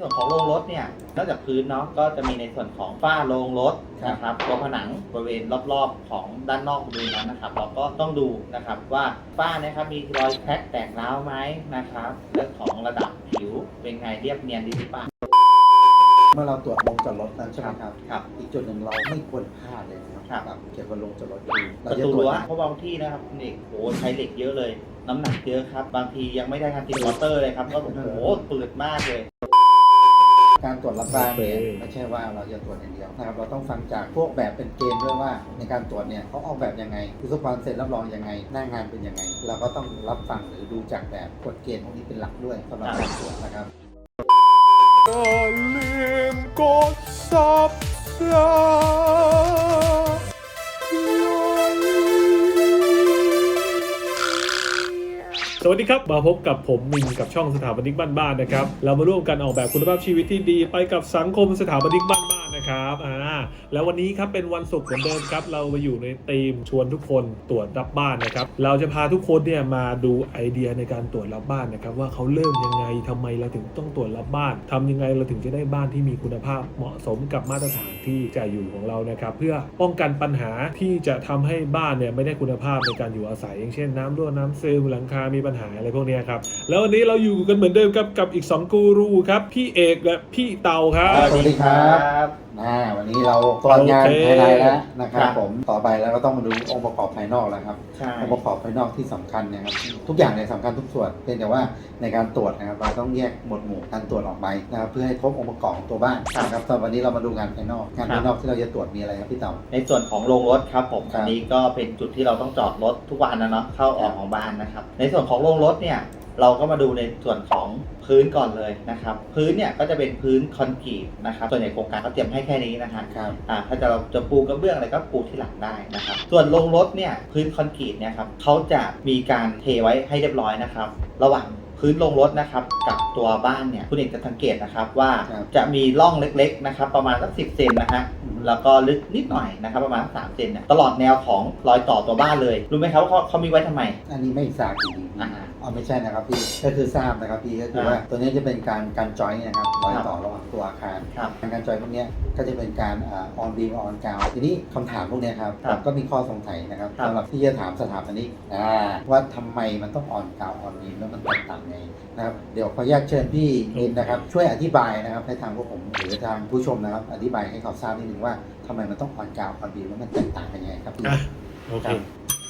ส่วนของโรงรถเนี่ยนอกจากพื้นเนาะก็จะมีในส่วนของฝ้าโรงรถนะครับตัวผนังบริเวณรอบๆของด้านนอกบริเวณนั้นนะครับ เราก็ต้องดูนะครับว่าฝ้านะครับมีรอยแคร็กแตกร้าวไหมนะครับเรื่องของระดับผิวเป็นไงเรียบเนียนดีหรือเปล่าเมื่อเราตรวจลงจอดรถนั้นใช่ไหมครับ ครับอีกจุดหนึ่งเราไม่ควรพลาดเลยนะครับครับแบบเกี่ยวกับลงจอดรถคือปเราระจะตูตรวจรั้วเพราะบางที่นะครับคุณเอกโอ้โหใช้เหล็กเยอะเลย น้ำหนักเยอะครับ บางทียังไม่ได้ทันติดมอเตอร์เลยครับ ก็โอ้โหเปิดมากเลยการตร วจรับบ้านเนี่ยโอเคไม่ใช่ว่าเราจะตรวจอย่างเดียวนะครับเราต้องฟังจากพวกแบบเป็นเกณฑ์ด้วยว่า ในการตรวจเนี่ยเขาออกแบบยังไงวิศวกรเซ็นรับรองยังไง หน้างานเป็นยังไง เราก็ต้องรับฟังหรือดูจากแบบกฎเกณฑ์พวกนี้เป็นหลักด้วยสำหรับการตรวจนะครับอย่าลืมกด subscribe ดีครับ มาพบกับผมมินกับช่องสถาปนิกบ้านๆนะครับ เรามาร่วมกันออกแบบคุณภาพชีวิตที่ดีไปกับสังคมสถาปนิกบ้านๆนะครับอ่าแล้ววันนี้ครับเป็นวันศุกร์เหมือนเดิมครับ เรามาอยู่ในธีมชวนทุกคนตรวจรับบ้านนะครับ เราจะพาทุกคนเนี่ยมาดูไอเดียในการตรวจรับบ้านนะครับว่าเขาเริ่มยังไงทำไมเราถึงต้องตรวจรับบ้านทำยังไงเราถึงจะได้บ้านที่มีคุณภาพเหมาะสมกับมาตรฐานที่จะอยู่ของเรานะครับเพื่อป้องกันปัญหาที่จะทำให้บ้านเนี่ยไม่ได้คุณภาพในการอยู่อาศัย อย่างเช่น น้ำรั่วน้ำซึมหลังคา มีปัญหาอะไรพวกนี้ครับ แล้ววันนี้เราอยู่กันเหมือนเดิมกับกับอีก 2 กูรูครับ พี่เอกและพี่เตาครับ สวัสดีครับ อ่าวันนี้เราตรวจงานโอเคภายในแล้วนะครับครับผมต่อไปแล้วก็ต้องมาดูองค์ประกอบภายนอกแล้วครับใช่องค์ประกอบภายนอกที่สำคัญเนะครับทุกอย่างเนี่ยสำคัญทุกส่วนเพียงแต่ว่าในการตรวจนะครับเราต้องแยกหมวดหมู่การตรวจออกไปนะครับเพื่อให้ครบองค์ประกอบของตัวบ้านนะครับตอนวันนี้เรามาดูงานภายนอกงานภายนอกที่เราจะตรวจมีอะไรครับพี่เต่าในส่วนของโรงรถครับผมครับอันนี้ก็เป็นจุดที่เราต้องจอดรถทุกวันนะเนาะเข้าออกของบ้านนะครับในส่วนของโรงรถเนี่ย เราก็มาดูในส่วนของพื้นก่อนเลยนะครับ พื้นเนี่ยก็จะเป็นพื้นคอนกรีตนะครับ ส่วนใหญ่โครงการเขาเตรียมให้แค่นี้นะครับครับอ่าถ้าจะเราจะปูกระเบื้องอะไรก็ปูที่หลังได้นะครับ ส่วนโรงรถเนี่ยพื้นคอนกรีตเนี่ยครับเขาจะมีการเทไว้ให้เรียบร้อยนะครับ ระหว่างพื้นโรงรถนะครับกับตัวบ้านเนี่ยคุณเอกจะสังเกตนะครับว่าครับจะมีร่องเล็กๆนะครับประมาณสักสิเซนนะฮะแล้วก็ลึกนิดหน่อยนะครับประมาณสามเซนเนี่ยตลอดแนวของรอยต่อตัวบ้านเลยรู้ไหมครับว่าเขาเขามีไว้ทำไมอันนี้ไม่ทราบจริงอ่าๆ อ๋อไม่ใช่นะครับพี่ก็คือทราบนะครับพี่ก็คือว่าตัวนี้จะเป็นการการจอยนะครับรอยต่อระหว่างตัวอาคารครับการจอยพวกเนี้ยก็จะเป็นการออนบีมออนกาวทีนี้คำถามพวกเนี้ยครับครับผมก็มีข้อสงสัยนะครับครับสำหรับที่จะถามสถาปนิกอ่าว่าทำไมมันต้องออนกาวออนบีมแล้วมันแตกต่างไงนะครับเดี๋ยวขออนุญาตเชิญพี่มินนะครับ ช่วยอธิบายนะครับให้ทางพวกผมหรือทางผู้ชมนะครับ อธิบายให้เขาทราบนิดนึงว่าทำไมมันต้องออนกาวออนบีมแล้วมันแตกต่างกันยังไงครับพี่อะโอเคครับ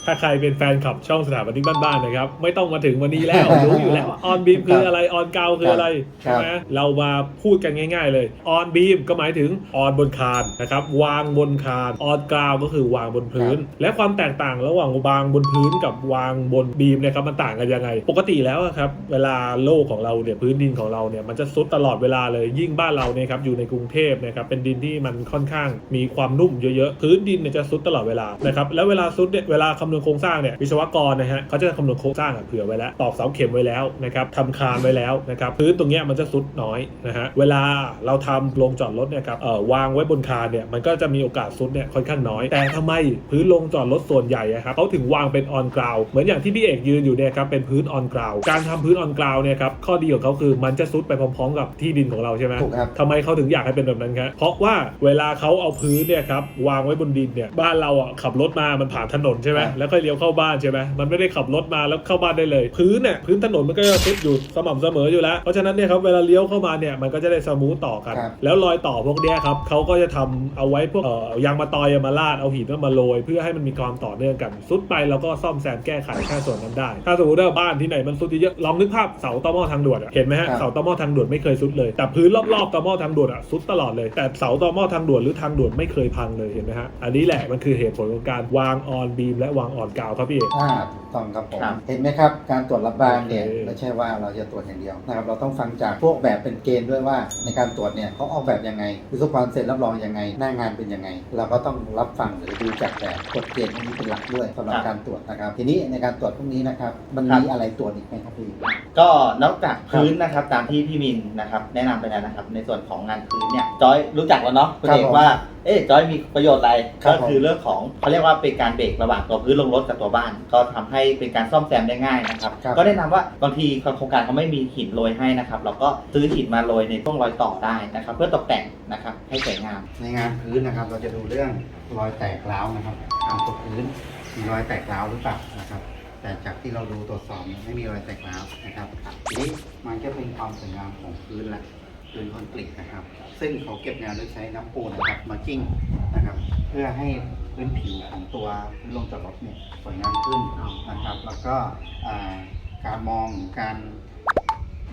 ถ้าใครเป็นแฟนคลับช่องสถาปนิกบ้านๆนะครับ ไม่ต้องมาถึงวันนี้แล้ว รู้อยู่แล้วออนบีมคืออะไรออนกาวคืออะไรครัใช่บไหมเรามาพูดกันง่าย ๆ เลยออนบีมก็หมายถึงออนบนคานนะครับวางบนคานออนกราวก็คือวางบนพื้น และความแตกต่างระหว่างวางบนพื้นกับวางบนบีมเนะครับมันต่างกันยังไง ปกติแล้วอะครับเวลาโลกของเราเนี่ยพื้นดินของเราเนี่ยมันจะซุดตลอดเวลาเลยยิ่งบ้านเราเนี่ยครับอยู่ในกรุงเทพนะครับเป็นดินที่มันค่อนข้างมีความนุ่มเยอะๆพื้นดินเนี่ยจะซุดตลอดเวลานะครับแล้วเวลาซุดเนี่ยเวลาคำนวณโครงสร้างเนี่ยวิศวกรนะฮะเขาจะคำนวณโครงสร้างอะเผื่อไว้แล้วตอกเสาเข็มไว้แล้วนะครับทำคานไว้แล้วนะครับพื้นตรงเนี้ยมันจะซุดน้อยนะฮะเวลาเราทำโรงจอดรถเนี่ยครับเอ่อวางไว้บนคานเนี่ยมันก็จะมีโอกาสซุดเนี่ยค่อนข้างน้อย แต่ทำไมพื้นโรงจอดรถส่วนใหญ่อะครับเขาถึงวางเป็นออนกราวเหมือนอย่างที่พี่เอกยืนอยู่เนี่ยครับเป็นพื้นออนกราวการทำพื้นออนกราวเนี่ยครับข้อดีของเขาคือมันจะซุดไปพร้อมๆ กับที่ดินของเราใช่ไหมถูกครับทำไมเขาถึงอยากให้เป็นแบบนั้นครับเพราะว่าเวลาเขาเอาพื้นเนี่ยครับวางไว้บนดินเนี่ยบ้านเราอะขับรถมามันผ่านถนนใช่ไหมครับแล้วค่อยเลี้ยวเข้าบ้านใช่ไหมมันไม่ได้ขับรถมาแล้วเข้าบ้านได้เลย พื้นเนี่ยพื้นถนนมันก็จะซุดอยู่สม่ำเสมออยู่แล้ว เพราะฉะนั้นเนี่ยครับเวลาเลี้ยวเข้ามาเนี่ยมันก็จะได้สมูทต่อกันครับแล้วรอยต่อพวกเนี้ยครับเขาก็จะทำเอาไว้พวกเอ่อยางมาตอยมาลาดเอาหินมาโรยเพื่อให้มันมีความต่อเนื่องกันซุดไปแล้วก็ซ่อมแซมแก้ไขแค่ส่วนนั้นได้ ถ้าสมมติว่าบ้านที่ไหนมันซุดเยอะๆลองนึกภาพเสาตอหม้อทางด่วนอะเห็นไหมฮะครับเสาตอหม้อทางด่วนไม่เคยซุดเลย แต่พื้นรอบๆตอหม้อทางด่วนอะซุดตลอดเลย แต่เสาตอหม้อทางด่วนหรือทางด่วนไม่เคยพังเลยเห็นไหมฮะอันนี้แหละมันคือเหตุผลของการวางออนบีมและวางออนกาวครับพี่เอก อ่าถูกต้องครับผมครับ เห็นไหมครับ การตรวจรับบ้านเนี่ยโอเค ไม่ใช่ว่าเราจะตรวจอย่างเดียวนะครับเราต้องฟังจากพวกแบบเป็นเกณฑ์ด้วยว่า ในการตรวจเนี่ยเขาออกแบบยังไงวิศวกรเซ็นรับรองยังไง หน้างานเป็นยังไง เราก็ต้องรับฟังหรือดูจากแบบกฎเกณฑ์พวกนี้เป็นหลักด้วยสำหรับครับการตรวจนะครับ ทีนี้ในการตรวจพวกนี้นะครับมันครับมีอะไรตรวจอีกไหมครับพี่ก็นอกจากพื้นนะครับตามที่พี่มินนะครับแนะนำไปแล้วนะครับ ในส่วนของงานพื้นเนี่ยจอยรู้จักแล้วเนาะคุณครับเอกผมว่าเอ๊ะจอยมีประโยชน์อะไรครับก็คือเรื่องของเขาเรียกว่าเป็นการเบรกระหว่างตัวพื้นลงรถกับตัวบ้าน ก็ทำให้เป็นการซ่อมแซมได้ง่ายนะครับ ครับ ก็แนะนำว่าบางทีโครงการเขาไม่มีหินโรยให้นะครับเราก็ซื้อหินมาโรยในช่วงรอยต่อได้นะครับ เพื่อตกแต่งนะครับให้สวยงาม ในงานพื้นนะครับ เราจะดูเรื่องรอยแตกร้าวนะครับตามตัวพื้นมีรอยแตกร้าวหรือเปล่านะครับ แต่จากที่เราดูตรวจสอบเนี่ยไม่มีรอยแตกร้าวนะครับทีนี้มันจะเป็นความสวยงามของพื้นละพื้นคอนกรีตนะครับ ซึ่งเขาเก็บงานโดยใช้น้ำปูนนะครับมากิ้งนะครับ เพื่อให้ พื้นผิวของตัวพื้นลงจอดรถเนี่ยสวยงามขึ้นนะครับ แล้วก็การมองการ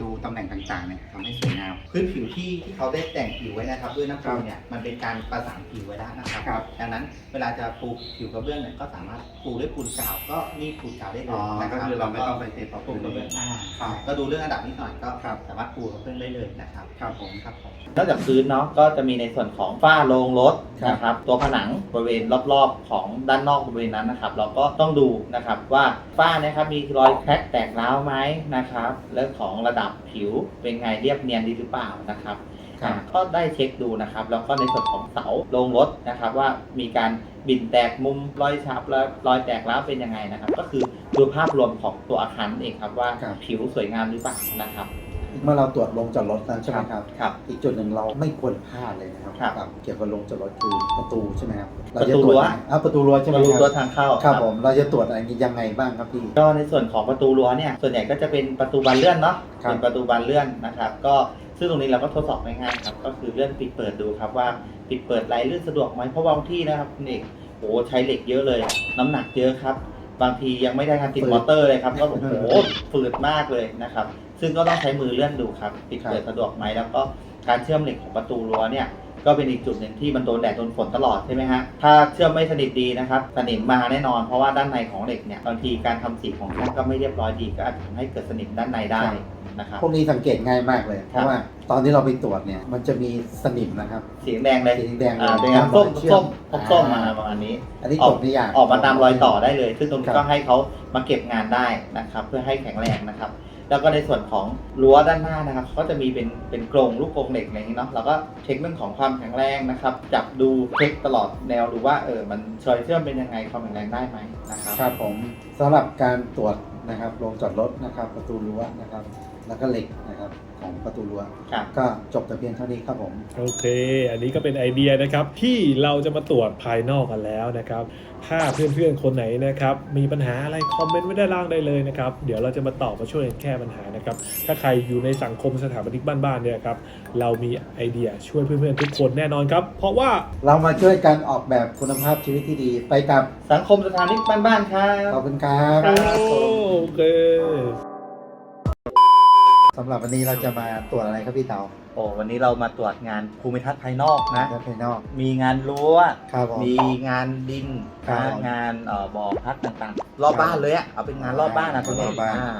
ดูตำแหน่งต่างๆเนี่ยทำให้สวยงามพื้นผิวที่ที่เขาได้แต่งผิวไว้นะครับ ด้วยน้ำปูนเนี่ยมันเป็นการประสานผิวไว้แล้วนะครับครับ ดังนั้นเวลาจะปูผิวกระเบื้องเนี่ยก็สามารถปูด้วยปูนกาวก็นี่ปูนกาวได้เลอ๋ยอนะคก็รับคือเราไม่ต้องไปเทปปูพื้นกระเบื้องอ่าครับ ก็ดูเรื่องระดับนิดหน่อยก็ครับสามารถปูกระเบื้องได้เลยนะครับครับผม ครับผม นอกจากพื้นเนาะก็จะมีในส่วนของฝ้าโรงรถครับนะครับตัวผนังบริเวณรอบๆ ของด้านนอกบริเวณนั้นนะครับ เราก็ต้องดูนะครับว่าฝ้านะครับมีรอยแคร็กแตกร้าวไหมนะครับและของระดับผิวเป็นไงเรียบเนียนดีหรือเปล่านะครับครับอ่าก็ได้เช็คดูนะครับ แล้วก็ในส่วนของเสาโรงรถนะครับ ว่ามีการบินแตกมุมรอยชับแล้วรอยแตกร้าวเป็นยังไงนะครับ ก็คือดูภาพรวมของตัวอาคารนั่นเองครับว่าครับ ผิวสวยงามหรือเปล่านะครับ เมื่อเราตรวจลงจอดรถนั้นใช่ไหมครับ ครับ อีกจุดหนึ่งเราไม่ควรพลาดเลยนะครับครับกับเกี่ยวกับลงจอดรถคือประตูใช่ไหมครับประตูเาจตวจรั้วอะประตูรั้วใช่ไหมมาดูคตัวรับทางเข้าครับผมเราจะตรวจอะไรยังไงบ้างครับพี่ ก็ในส่วนของประตูรั้วเนี่ย ส่วนใหญ่ก็จะเป็นประตูบานเลื่อนเนาะ ครับ เป็นประตูบานเลื่อนนะครับ ก็ซึ่งตรงนี้เราก็ทดสอบง่ายๆครับ ก็คือเลื่อนปิดเปิดดูครับว่าปิดเปิดไหลลื่นสะดวกไหมเพราะบางที่นะครับคุณเอกโอ้ใช้เหล็กเยอะเลย น้ำหนักเยอะครับ บางทียังไม่ได้การติดมอเตอร์เลยครับ ก็โอ้โหฝืดมากเลยนะครับ ซึ่งก็ต้องใช้มือเลื่อนดูครับปิดเปิดสะดวกไหมแล้วก็การเชื่อมเหล็กของประตูรั้วเนี่ยก็เป็นอีกจุดหนึ่งที่มันโดนแดดโดนฝนตลอดใช่ไหมฮะ ถ้าเชื่อมไม่สนิทดีนะครับ สนิมมาแน่นอน เพราะว่าด้านในของเหล็กเนี่ยบางทีการทำสีของช่างก็ไม่เรียบร้อยดีก็อาจจะทำให้เกิดสนิมด้านในได้นะครับ พวกนี้สังเกตง่ายมากเลย เพครัราะบว่าตอนที่เราไปตรวจเนี่ยมันจะมีสนิมนะครับ สีแดงเลยสีแดงๆอ่าเลยเป็นการส้มเชื่อส้มส้มมาอ่ประมาณนี้ อันนี้ออกตรวจไม่ยากออกมาตามรอยต่อได้เลย ซึ่งตรงนี้ครับก็ให้เขามาเก็บงานได้นะครับ เพื่อให้แข็งแรงนะครับ แล้วก็ในส่วนของรั้วด้านหน้านะครับ ก็จะมีเป็นเป็นกรงลูกกรงเหล็กอะไรอย่างนี้เนาะเราก็เช็คเรื่องของความแข็งแรงนะครับ จับดูเช็คตลอดแนวดูว่าเออมันซอยเชื่อมเป็นยังไงความแข็งแรงได้ไหมนะครับ ครับผมสำหรับการตรวจนะครับลงจอดรถนะครับ ประตูรั้วนะครับ แล้วก็เหล็กนะครับของประตูรั้วครับ ก็จบแต่เพียงเท่านี้ครับผม โอเค อันนี้ก็เป็นไอเดียนะครับที่เราจะมาตรวจภายนอกกันแล้วนะครับ ถ้าเพื่อนๆคนไหนนะครับมีปัญหาอะไรคอมเมนต์ไว้ด้านล่างได้เลยนะครับ เดี๋ยวเราจะมาตอบมาช่วยกันแก้ปัญหานะครับ ถ้าใครอยู่ในสังคมสถาปนิกบ้านๆเนี่ยครับเรามีไอเดียช่วยเพื่อนๆทุกคนแน่นอนครับ เพราะว่า เรามาช่วยกันออกแบบคุณภาพชีวิตที่ดีไปกับสังคมสถานิกบ้านๆครับขอบคุณครับครับโอเค สำหรับวันนี้เราจะมาตรวจอะไรครับพี่เต๋าโอ้วันนี้เรามาตรวจงานภูมิทัศน์ภายนอกนะ ด้านภายนอก มีงานรั้ว ครับผม มีงานดินครับงานเอ่อบ่อพักต่างๆ รอบบ้านเลยอะเอาเป็นงานรอบบ้านนะคุณเอกรอบบ้าน อ่า